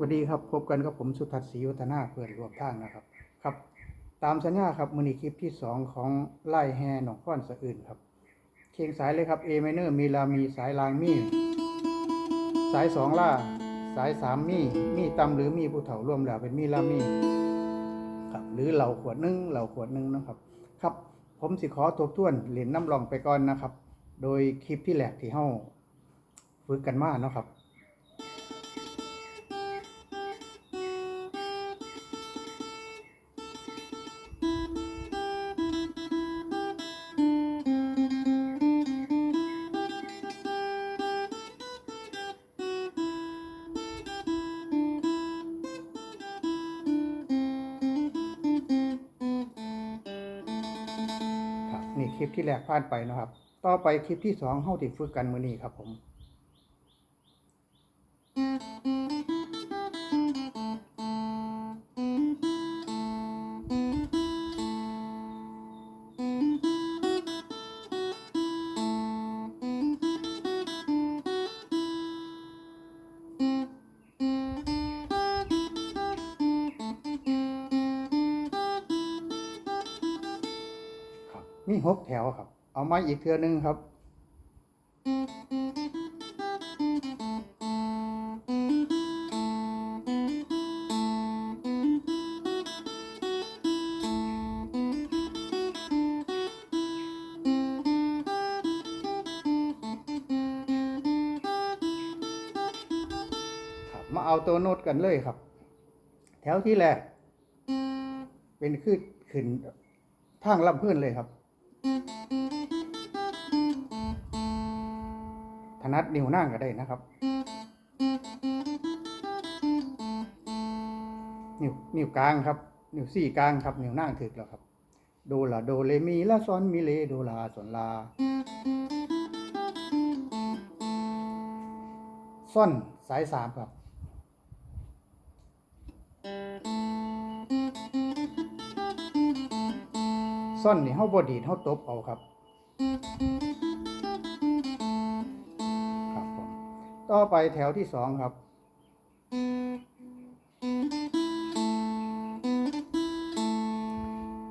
สวัสดีครับพบกันกับผมสุทัศน์ศรีวัฒนาเพื่อนรวมทางนะครับ ครับ ตามสัญญาครับมือนีคลิปที่สองของไล่แฮหนองก้อนสะอื่นครับเคียงสายเลยครับ A minor มีลามีสายลางมี สายสองล่า สายสามมี มีตำหรือมีผู้เฒ่าร่วมแล้วเป็นมีลามีครับหรือเหล่าขวดหนึงเหล่าขวดหนึงนะครับ ครับ ผมสิขอทบทวนเหรียญน้ำรองไปก่อนนะครับ โดยคลิปที่แหลกที่เฮาฝึกกันมาเนาะครับ ลิปที่แรกผ่านไปนะครับ ต่อไปคลิปที่สองเข้าติฝึกกันมือนี้ครับผม มีหกแถวครับ เอามาอีกเทือนึงครับครับ มาเอาตัวโน้ตกันเลยครับ แถวที่แรกเป็นขึ้นขึ้นทางลำพื้นเลยครับ ถนัดนิ้วนั่งก็ได้นะครับ นิ้วนิ้วกลางครับ นิ้วสี่กลางครับ นิ้วนั่งถึกแล้วครับ โดลาโดเลมีลาซอนมิเลโดลาซอนลาซ่อนสายสามครับ ซ่อนนี่เฮาบ่ดีดเฮาตบเอาครับครับผมต่อไปแถวที่สองครับ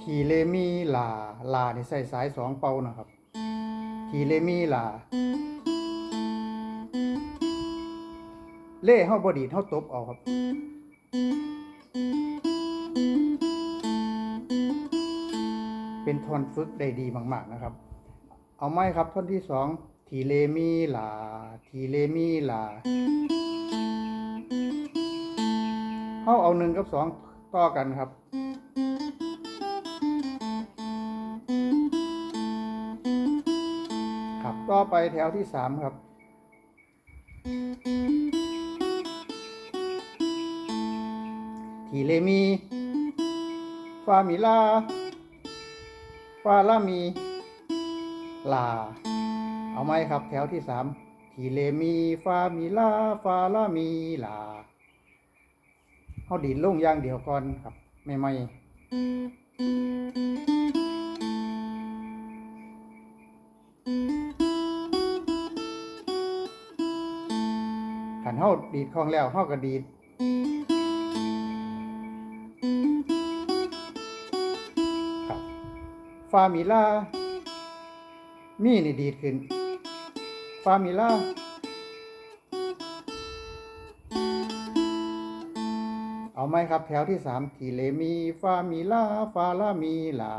ทีเลมีลาลานี่ใส่สายสองเป่านะครับทีเลมีลาเล่เฮาบ่ดีดเฮาตบเอาครับ เป็นท่อนฝึกได้ดีมาก ๆนะครับ เอาไหมครับท่อนที่สองทีเลมีลาทีเลมีลาเข้าเอาหนึ่งกับสองต่อกันครับครับต่อไปแถวที่สามครับทีเลมี ฟามิลา ฟาลามี ลา เอาไหมครับ แถวที่สามทีเลมีฟามีลาฟาลามีลาเขาดีดลงอย่างเดียวก่อนครับไม่ไม่ขันเขาดีดคล่องแล้วเขาก็ดีดามิลามีนี่ดีดขึ้นฟามิลาเอาไหมครับแถวที่สามทีเลมีฟามิลาฟาลามีลา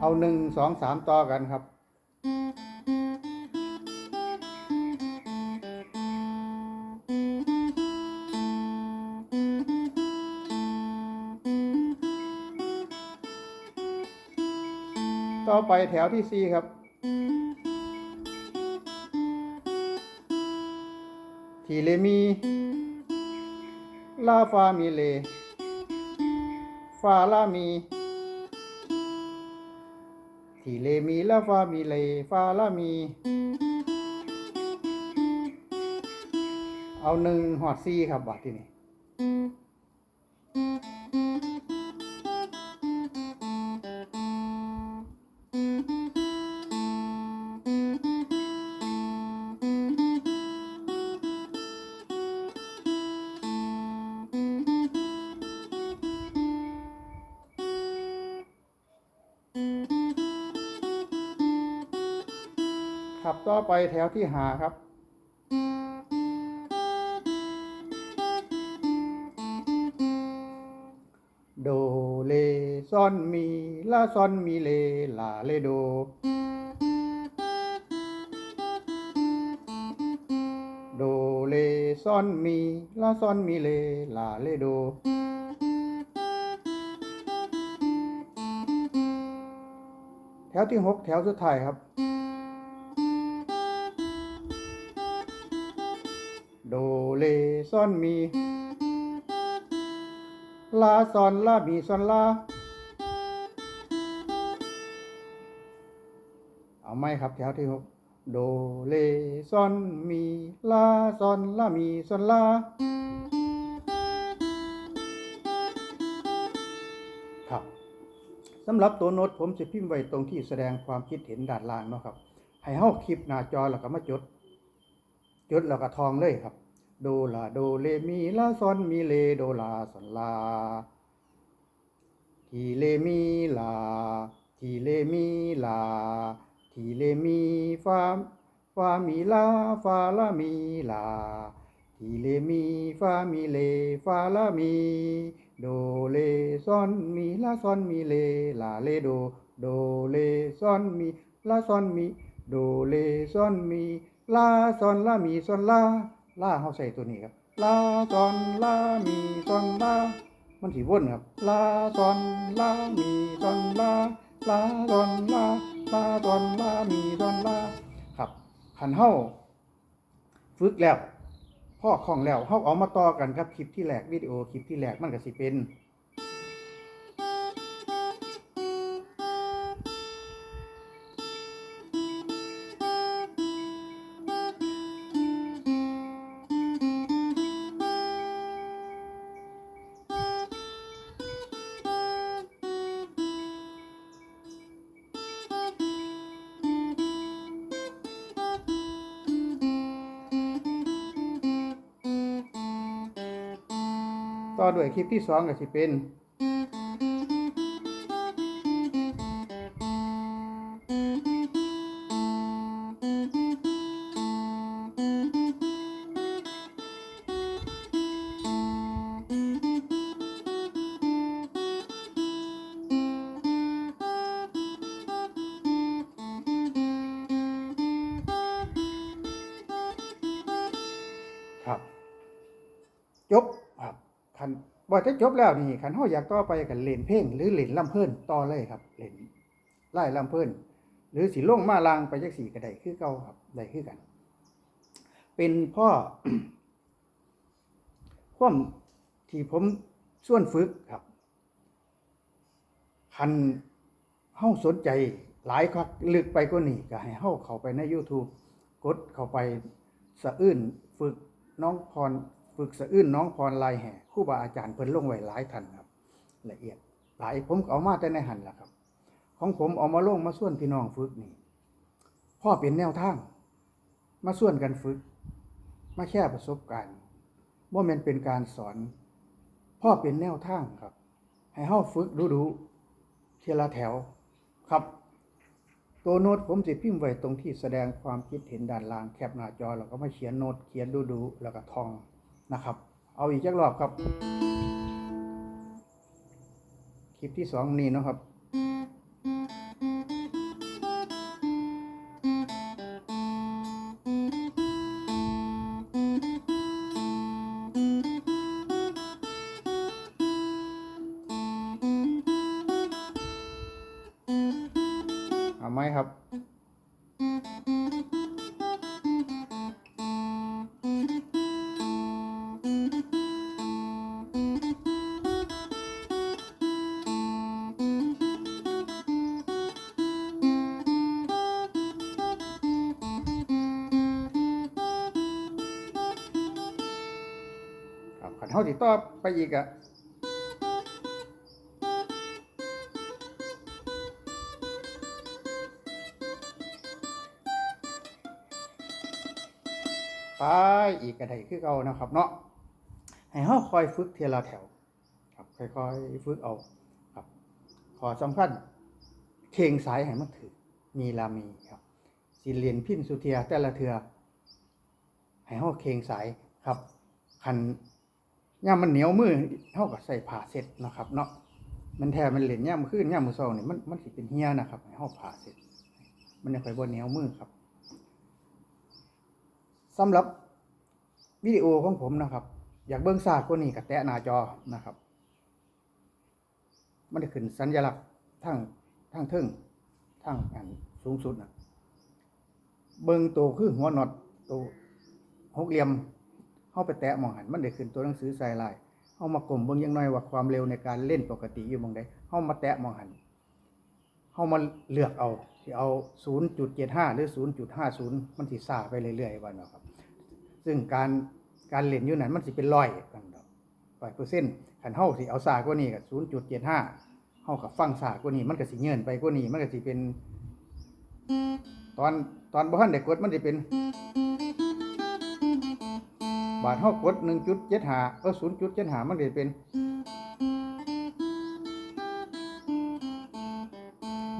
เอาหนึ่งสองสามต่อกันครับ ไปแถวที่สี่ครับ ทีเลมี ลาฟามีเล ฟาลามี ทีเลมีลาฟามีเล ฟาลามี เอาหนึ่งหอดซีครับบาทที่นี่ ขับต่อไปแถวที่หาครับ โดเลซอนมีลาซอนมีเลลาเลโด โดเลซอนมีลาซอนมีเลลาเลโดแถวที่หกแถวสุดท้ายครับ เลซอนมี ลาซอนลามีซอนลา เอาไหมครับแถวที่หกโดเลซอนมีลาซอนลามีซอนลาครับสำหรับตัวโน้ตผมจะพิมพ์ไว้ตรงที่แสดงความคิดเห็นด้านล่างเนาะครับ ให้เฮาคลิปหน้าจอแล้วก็มาจด จดแล้วก็ทองเลยครับ โดลาโดเลมีลาซอนมีเลโดลาซอนลา ทีเลมีลา ทีเลมีลา ทีเลมีฟาฟามีลาฟาลามีลา ทีเลมีฟามีเลฟาลามี โดเลซอนมีลาซอนมีเลลาเลโด โดเลซอนมีลาซอนมี โดเลซอนมีลาซอนลามีซอนลา ลาเฮาใส่ตัวนี้ครับลาซอนลามีซอนลามันสิวนครับลาซอนลามีซอนลาลาซอนลาลาซอนลามีซอนลาครับคันเฮาฝึกแล้วพ่อของแล้วเฮาเอามาต่อกันครับคลิปที่แรกวิดีโอคลิปที่แรกมันก็สิเป็น อด้วยคลิปที่สองก็สิเป็น นบ่จะจบแล้วนี่คันเฮาอยากต่อไปกันเล่นเพลงหรือเล่นลำเพิ่นต่อเลยครับเล่นไล่ลำเพิ่นหรือสิลงมาลางไปจักสี่ก็ได้คือเก่าครับได้คือกัน เป็นพ่อความที่ผมส่วนฝึกครับคันเฮาสนใจหลายครับลึกไปกว่านี้ก็ให้เฮาเข้าไปใน YouTube กดเข้าไปสะอื้นฝึกน้องพร ฝึกสะอื้นน้องพรลายแห่ครูบาอาจารย์เพิ่นลงไว้หลายท่านครับละเอียดหลายผมเอามาแต่ในหันล่ะครับ ของผมเอามาลงมาส่วนพี่น้องฝึกนี่พ่อเป็นแนวทาง มาส่วนกันฝึก มาแค่ประสบการณ์ว่ามันเป็นการสอน พ่อเป็นแนวทางครับ ให้เฮาฝึกดูดูๆเทละแถวครับ ตัวโน้ตผมสิพิมพ์ไว้ตรงที่แสดงความคิดเห็นด้านล่างแคปหน้าจอแล้วก็มาเขียนโน้ตเขียนดูดูๆแล้วก็ท่อง นะครับ เอาอีกจักรอบครับ คลิปที่สองนี่นะครับเอาไหมครับ ขันเท่าติต่อไปอีกอะไปอีกกระไดคือเก่านะครับ เนาะให้เฮาคอยฝึกเทละแถว ครับค่อยๆฝึกเอา ครับ ขอสำคัญเข่งสายให้มันถือมีลามีครับสสิเรียนพินสุเทียแต่ละเทือให้เฮาเคงสายครับคัน ย่ามมันเหนียวมือเฮาก็ใส่ผ้าเสร็จนะครับเนาะมันแท้มันเหรียญย่ามขึ้นย่ามมือเช้านี่มันมันสิเป็นเหียนะครับให้เฮาผ้าเสร็จ มันจะค่อยบ่เหนียวมือครับสำหรับวิดีโอของผมนะครับ อยากเบิ่งซากกว่านี้ก็แตะหน้าจอนะครับ มันจะขึ้นสัญลักษณ์ทั้งทั้งทึ่งทั้งอันสูงสุดนะเบิ่งตัวคือหัวน็อตตัวหกเหลี่ยม เข้าไปแตะมองหันมันได้ขึ้นตัวหนังสือใส่ลายเข้ามากลมเบิ่งยังน้อยว่าความเร็วในการเล่นปกติอยู่มองใดเข้ามาแตะมองหันเข้ามาเลือกเอาที่เอา 0.75 หรือ 0.50 มันสิซ่าไปเรื่อยๆว่าเนาะครับ ซึ่งการการเล่นอยู่นั้นมันสิเป็นร้อยกันดอกร้อยเปอร์เซ็นต์ขันเฮาสิเอาซากว่านี้กับศูนย์จุดเข้าเฮากับฟังซากว่านี้มันก็สิเงินไปกว่านี้มันก็สิเป็น ตอนตอนบ่ทันได้กดมันสิเป็น บาทเฮากดหนึ่งจุดเจ็ดหาเออศูนย์จุดเจ็ดหามันก็สิเป็น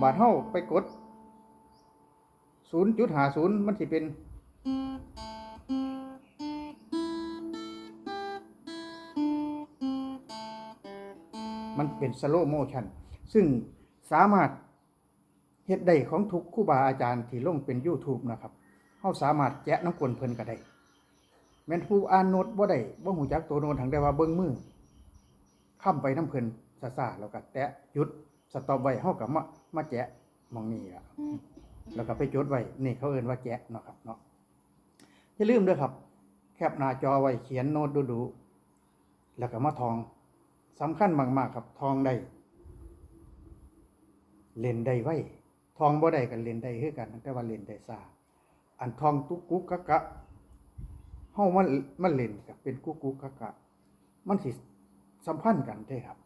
บาทเฮาไปกดศูนย์จุดหาศูนย์มันสิเป็นมันเป็นสโลโมชันซึ่งสามารถเฮ็ดได้ของทุกครูบาอาจารย์ที่ลงเป็น YouTube นะครับเฮาสามารถแกะน้ำกลนเพลินก็ได้ แม่นผู้อ่านโน้ตบ่ได้บ่ฮู้จักตัวโน้ตทางได้ว่าเบิ่งมือค้ำไปน้ำเพิ่นซ่าๆแล้วก็แตะหยุดสต็อปไว้เฮาก็มามาแกะหมองนี้ล่ะแล้วก็ไปจดไว้นี่เขาเอิ้นว่าแกะเนาะครับเนาะอย่าลืมเด้อครับ แคปหน้าจอไว้เขียนโน้ตดูๆแล้วก็มาทองสำคัญมากๆครับทองได้เล่นได้ไว้ทองบ่ได้กันเล่นได้คือกันแต่ว่าเล่นได้ซาอันทองตุกกุกกะกะ เฮามันมันเล่นกับเป็นกุกกุกกะกะ มันสิสัมพันธ์กันเด้ครับ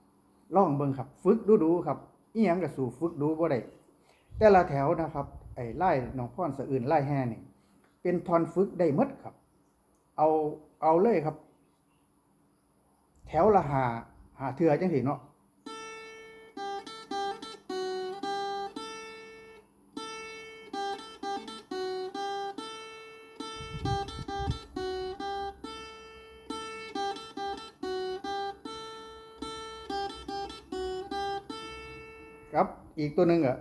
ลองเบิ่งครับฝึกดูๆครับอีหยังก็สู่ฝึกดูบ่ได้แต่ละแถวนะครับ ไอ้ไล่หนองพ่อนสะอื่นไล่แห่นี่เป็นทอนฝึกได้หมดครับ เอาเอาเลยครับ แถวละหาหาเทือจังสิเนาะ อีกตัวหนึ่งอะ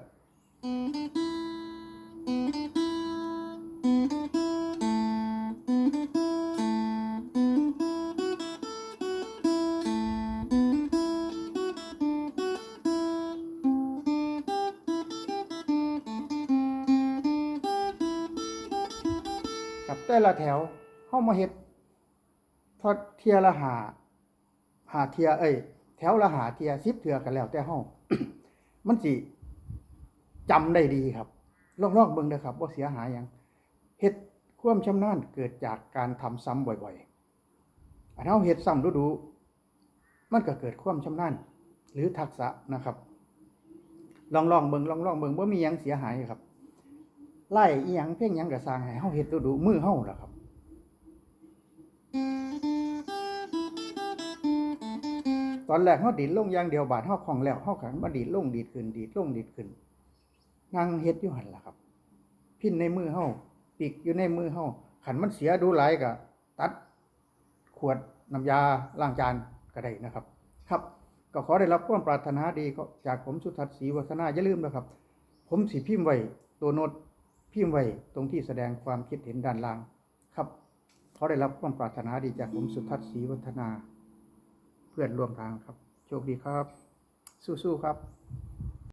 ครับแต่ละแถวเข้ามาเฮ็ดทอดเทียละหาหาเทียเอ้ยแถวละหาเทียสิบเทือกันแล้วแต่ห้อง มันสิจำได้ดีครับลองลองเบิ่งเด้อครับว่าเสียหายยังเฮ็ดความชำนาญเกิดจากการทำซ้ำบ่อยๆอันเฮาเฮ็ดซ้ำดูๆมันก็เกิดความชำนาญหรือทักษะนะครับ ลองลองเบิ่งลองลองเบิ่งบ่ามียังเสียหายครับ ไล่อีหยังเพ่งยังก็สร้างให้เฮาเฮ็ดดูๆมือเฮาล่ะครับ ตอนแรกเฮาดีดลงอย่างเดียวบาดเฮาคล่องแล้วเฮาขันมาดีดลงดีดขึ้นดีดลงดีดขึ้นนั่งเฮ็ดอยู่หันล่ะครับ พินในมือเฮาปีกอยู่ในมือเฮาขันมันเสียดูหลายก็ตัด ขวดน้ำยาล้างจานก็ได้นะครับ ครับ ก็ขอได้รับความปรารถนาดีก็จากผมสุทัศน์ศรีวัฒนาอย่าลืมนะครับ ผมสิพิมพ์ไว้ตัวโน้ตพิมพ์ไว้ตรงที่แสดงความคิดเห็นด้านล่าง ครับขอได้รับความปรารถนาดีจากผมสุทัศน์ศรีวัฒนา พื่อนร่วมทางครับ โชคดีครับ สู้ๆครับ